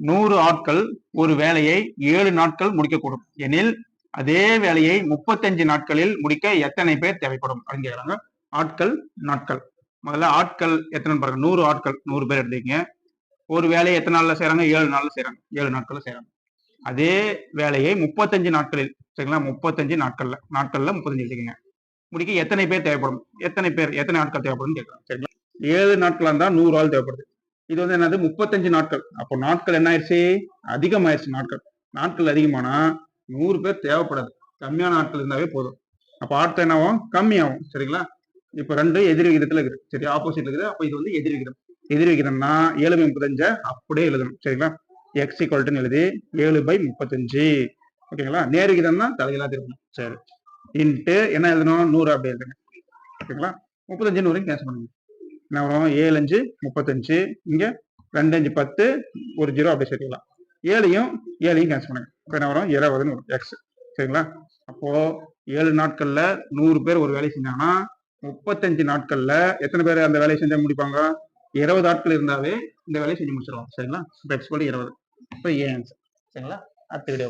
நூறு ஆட்கள் ஒரு வேலையை ஏழு நாட்கள் முடிக்கக்கூடும். எனில் அதே வேலையை முப்பத்தஞ்சு நாட்களில் முடிக்க எத்தனை பேர் தேவைப்படும்? அப்படின்னு கேக்குறாங்க. ஆட்கள் நாட்கள். முதல்ல ஆட்கள் எத்தனை பாருங்க. நூறு ஆட்கள் நூறு பேர் எடுத்துக்கங்க. ஒரு வேலையை எத்தனை நாள்ல செய்கிறாங்க ஏழு நாள்ல செய்கிறாங்க ஏழு நாட்கள்ல செய்கிறாங்க அதே வேலையை முப்பத்தஞ்சு நாட்களில் சரிங்களா? முப்பத்தஞ்சு நாட்கள்ல நாட்கள்ல முப்பத்தஞ்சு எடுத்துக்கங்க. முடிக்க எத்தனை பேர் தேவைப்படும்? எத்தனை பேர் எத்தனை நாட்கள் தேவைப்படும் கேட்கலாம் சரிங்களா? ஏழு நாட்களா இருந்தா நூறு ஆள் தேவைப்படுது. இது வந்து என்னது? முப்பத்தஞ்சு நாட்கள். அப்போ நாட்கள் என்ன ஆயிடுச்சு அதிகமாயிருச்சு நாட்கள். நாட்கள் அதிகமானா நூறு பேர் தேவைப்படாது. கம்மியான நாட்கள் இருந்தாவே போதும். அப்போ ஆட்கள் என்னவும்? கம்மியாகும் சரிங்களா? இப்போ ரெண்டு எதிர் விகிதத்தில் இருக்குது. சரி ஆப்போசிட் இருக்குது. அப்போ இது வந்து எதிர் விகிதம். எதிர் விகிதம்னா ஏழு பை முப்பத்தஞ்ச அப்படியே எழுதணும். சரிங்களா? எக்ஸ் ஈக்குவல்ட்டுன்னு எழுதி ஏழு பை முப்பத்தஞ்சு. ஓகேங்களா? நேர் விகிதம்னா தலைகளாக திருப்பணும். சரி. இன்ட்டு என்ன எழுதணும்? நூறு அப்படி எழுதுங்க. ஓகேங்களா? முப்பத்தஞ்சு நூறு கேன்சல் பண்ணுங்க. என்ன வரும்? ஏழு அஞ்சு முப்பத்தஞ்சு. இங்கே ரெண்டு அஞ்சு பத்து ஒரு ஜீரோ அப்படி சேர்த்துக்கலாம் ஏழையும் ஏழையும் கேன்சல் பண்ணுங்க. இப்போ என்ன வரும்? இருபதுன்னு வரும். எக்ஸ் சரிங்களா? அப்போ ஏழு நாட்களில் நூறு பேர் ஒரு வேலையை செஞ்சாங்கன்னா முப்பத்தஞ்சு நாட்களில் எத்தனை பேர் அந்த வேலையை செஞ்சால் முடிப்பாங்க? இருபது நாட்கள் இருந்தாவே இந்த வேலையை செஞ்சு முடிச்சிருவோம் சரிங்களா? இப்போ எக்ஸ் இருபது. இப்போ ஏ ஆன்சர் சரிங்களா? அடுத்த வீடியோ